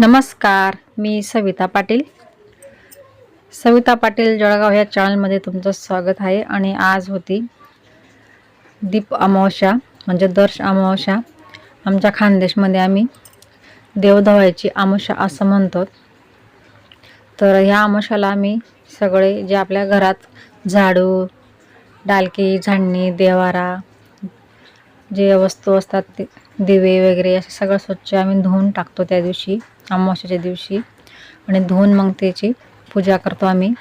नमस्कार मी सविता पाटील. सविता पाटील जळगाव ह्या चॅनलमध्ये तुमचं स्वागत आहे आणि आज होती दीप अमावस्या म्हणजे दर्श अमावस्या. आमच्या खानदेशमध्ये आम्ही देवधवायची अमावस्या असं म्हणतो. तर ह्या अमावस्याला आम्ही सगळे जे आपल्या घरात झाडू डालकी झाडणी देवारा जे वस्तू असतात ते दिवे वगैरे असे सगळं स्वच्छ आम्ही धुवून टाकतो त्या दिवशी. अमावस्याच्या दिवशी. आणि धुवून मग त्याची पूजा करतो आम्ही.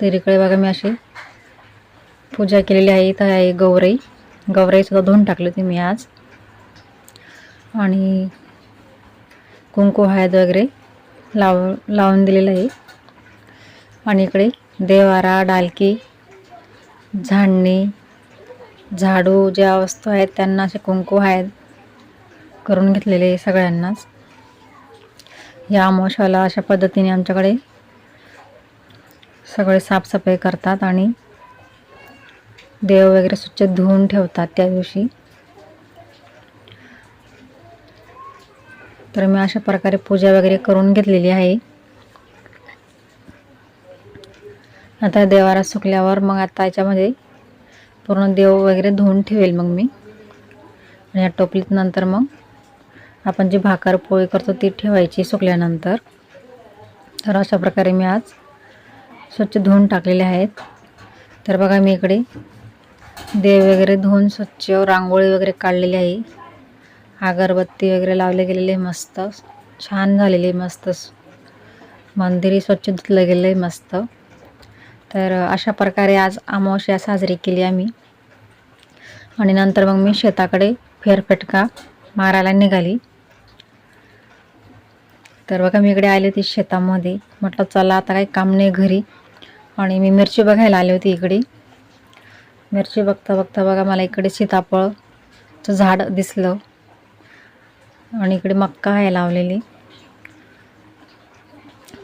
तर इकडे बघा मी अशी पूजा केलेली आहे. इथं आहे गौराई. गौराईसुद्धा धुवून टाकली होती मी आज. आणि कुंकू हळद वगैरे लाव लावून दिलेलं आहे. आणि इकडे देवारा डालकी झाडणी झाडू ज्या वस्तू आहेत त्यांना असे कुंकू आहेत करून घेतलेले सगळ्यांनाच. या अमावस्याला अशा पद्धतीने आमच्याकडे सगळे साफसफाई करतात आणि देव वगैरे स्वच्छ धुवून ठेवतात त्या दिवशी. तर मी अशा प्रकारे पूजा वगैरे करून घेतलेली आहे. आता देवारा सुकल्यावर मग आता याच्यामध्ये पूर्ण देव वगैरे धुवून ठेवेल मग मी. आणि या टोपलीत नंतर मग आपण जी भाकर पोळी करतो ती ठेवायची सुकल्यानंतर. तर अशा प्रकारे मी आज स्वच्छ धुवून टाकलेले आहेत. तर बघा मी इकडे देव वगैरे धुवून स्वच्छ रांगोळी वगैरे काढलेली आहे. अगरबत्ती वगैरे लावले गेलेले मस्त. छान झालेले मस्त. मंदिरही स्वच्छ धुतलं गेलं आहे मस्त. तर अशा प्रकारे आज अमावस्या साजरी केली आम्ही. आणि नंतर मग मी शेताकडे फेरफटका मारायला निघाली. तर बघा मी इकडे आली होती शेतामध्ये. म्हटलं चला आता काही काम नाही घरी. आणि मी मिरची बघायला आली होती इकडे. मिरची बघता बघता बघा मला इकडे सीताफळचं झाड दिसलं. आणि इकडे मक्का आहे लावलेली.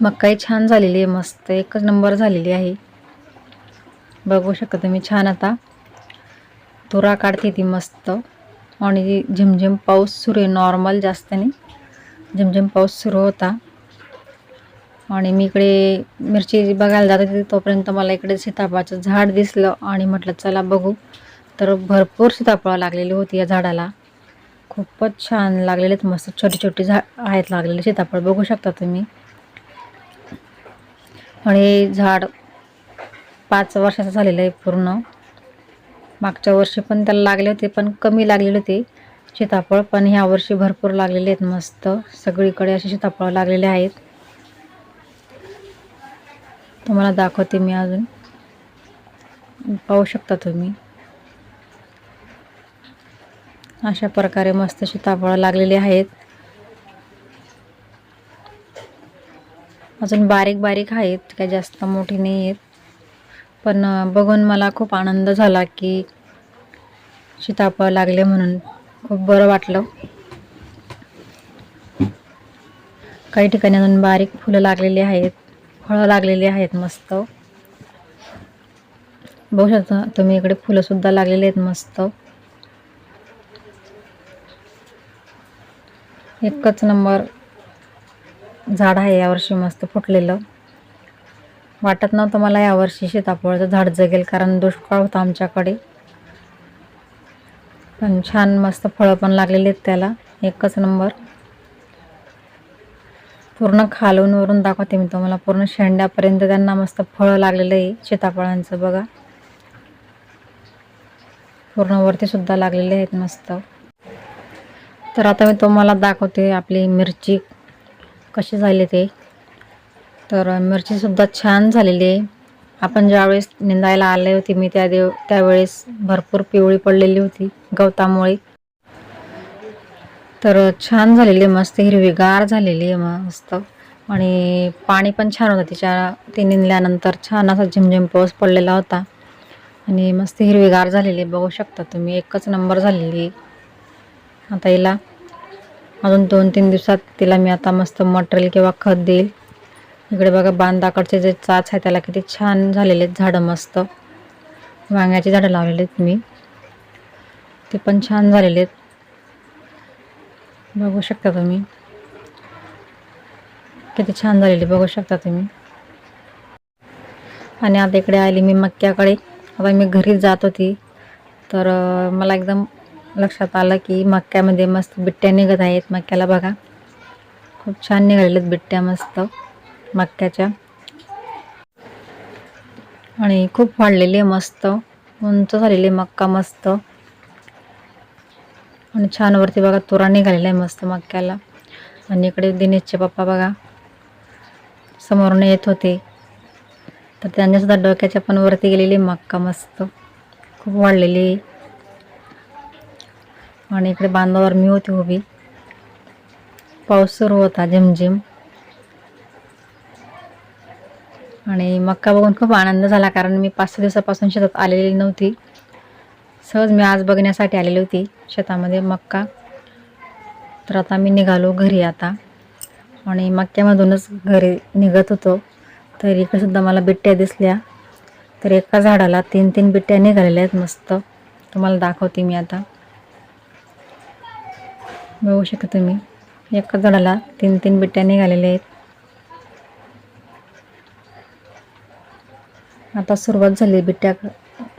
मक्काही छान झालेली आहे मस्त. एकच नंबर झालेली आहे. बघू शकता तुम्ही छान आता. तुरा काढते ती मस्त. आणि झिमझिम पाऊस सुरू आहे नॉर्मल जास्त नाही. झिमझिम पाऊस सुरू होता. आणि मी इकडे मिरची बघायला जात होती तोपर्यंत मला इकडे सीताफळाचं झाड दिसलं. आणि म्हटलं चला बघू. तर भरपूर सीताफळं लागलेली होती या झाडाला. खूपच छान लागलेले आहेत मस्त छोटी छोटी झा आहेत लागलेले सीताफळ. बघू शकता तुम्ही. आणि हे झाड पाच वर्षाचं झालेलं आहे पूर्ण. मागच्या वर्षी पण त्याला लागले होते पण कमी लागलेले होते. सीताफळ पण ह्या वर्षी भरपूर लागलेले आहेत मस्त. सगळीकडे असे सीताफळ लागलेले आहेत. तुम्हाला दाखवते मी अजून. पाहू शकता तुम्ही. अशा प्रकारे मस्त सीताफळं लागलेले आहेत. अजून बारीक बारीक आहेत काय जास्त मोठी नाही आहेत. पण बघून मला खूप आनंद झाला की सीताफळ लागले म्हणून. खूप बरं वाटलं. काही ठिकाणी अजून बारीक फुलं लागलेली आहेत फळं लागलेली आहेत मस्त. बघू शकता तुम्ही इकडे फुलंसुद्धा लागलेली आहेत मस्त. एकच नंबर झाड आहे यावर्षी मस्त फुटलेलं. वाटत नव्हतं मला यावर्षी सीताफळाचं झाड जगेल कारण दुष्काळ होता आमच्याकडे. पण छान मस्त फळं पण लागलेली आहेत त्याला. एकच नंबर. पूर्ण खालून वरून दाखवते मी तुम्हाला. पूर्ण शेंड्यापर्यंत त्यांना मस्त फळं लागलेलं आहे सीताफळांचं बघा. पूर्ण वरती सुद्धा लागलेले आहेत मस्त. तर आता मी तुम्हाला दाखवते आपली मिरची कशी झाली ते. तर मिरचीसुद्धा छान झालेली आहे. आपण ज्यावेळेस निंदायला आले होते मी त्या देव त्यावेळेस भरपूर पिवळी पडलेली होती गवतामुळे. तर छान झालेली आहे मस्त हिरवीगार झालेली आहे मस्त. आणि पाणी पण छान होतं तिच्या ते निंदल्यानंतर छान असा झिमझिम पाऊस पडलेला होता. आणि मस्त हिरवीगार झालेली आहे बघू शकता तुम्ही एकच नंबर झालेली आहे. आता हिला अजून दोन तीन दिवसात तिला मी आता मस्त मटेरियल किंवा खत देईल. इकडे बघा बांधाकडचे जे चाच आहे त्याला किती छान झालेले आहेत झाडं मस्त. वांग्याची झाडं लावलेली आहेत मी. ते पण छान झालेले आहेत. बघू शकता तुम्ही. किती छान झालेली बघू शकता तुम्ही. आणि आता इकडे आली मी मक्क्याकडे. आता मी घरी जात होती. तर मला एकदम लक्षात आलं की मक्क्यामध्ये मस्त बिट्ट्या निघत आहेत मक्याला बघा. खूप छान निघालेल्या बिट्ट्या मस्त. मक्याच्या. आणि खूप वाढलेली आहे मस्त. उंच झालेली आहे मक्का मस्त. आणि छान वरती बघा तुरा निघालेला आहे मस्त मक्याला. आणि इकडे दिनेशचे पप्पा बघा. समोरून येत होते. तर त्यांच्यासुद्धा डोक्याच्या पण वरती गेलेली मक्का मस्त. खूप वाढलेली आहे. आणि इकडे बांधावर मी होती उभी. पाऊस सुरू होता झिमझिम आणि मक्का बघून खूप आनंद झाला कारण मी पाच सहा दिवसापासून शेतात आलेली नव्हती. सहज मी आज बघण्यासाठी आलेली होती शेतामध्ये मक्का. तर आता मी निघालो घरी आता. आणि मक्क्यामधूनच घरी निघत होतो. तर इकडे सुद्धा मला बिट्ट्या दिसल्या. तर एका झाडाला तीन तीन बिट्ट्या निघालेल्या आहेत मस्त. तुम्हाला दाखवते मी आता. बघू शकता तुम्ही. एका झाडाला तीन तीन बिट्ट्या निघालेल्या आहेत. आता सुरुवात झाली बिट्ट्या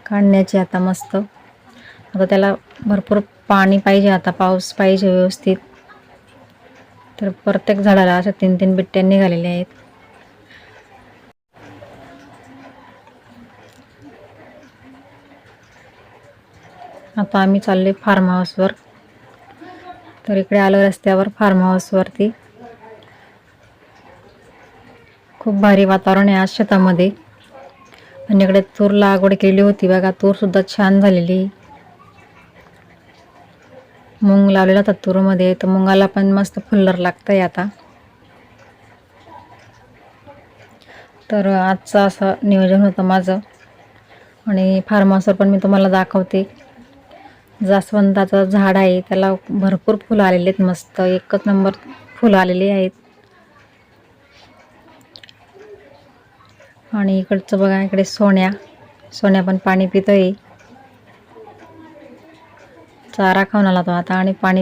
काढण्याची आता मस्त. आता त्याला भरपूर पाणी पाहिजे आता पाऊस पाहिजे व्यवस्थित. तर प्रत्येक झाडाला अशा तीन तीन बिट्ट्या निघालेल्या आहेत. आता आम्ही चालले फार्म हाऊसवर तर इकडे आलो रस्त्यावर फार्म हाऊसवरती खूप भारी वातावरण आहे आज शेतामध्ये. आणि इकडे तूर लागवड केली होती बघा. तूर सुद्धा छान झालेली. मूग लावलेला होता तूरमध्ये तर मुंगाला पण मस्त फुल्लर लागतंय आता. तर आजचं असं नियोजन होतं माझं. आणि फार्मासवर पण मी तुम्हाला दाखवते. जास्वंदाचं झाड आहे. त्याला भरपूर फुलं आलेले आहेत मस्त. एकच नंबर फुलं आलेली आहेत. आणि इकडचं बघा इकडे सोन्या. सोन्या पण पाणी पितोय. चारा खाऊन आला तो आता आणि पाणी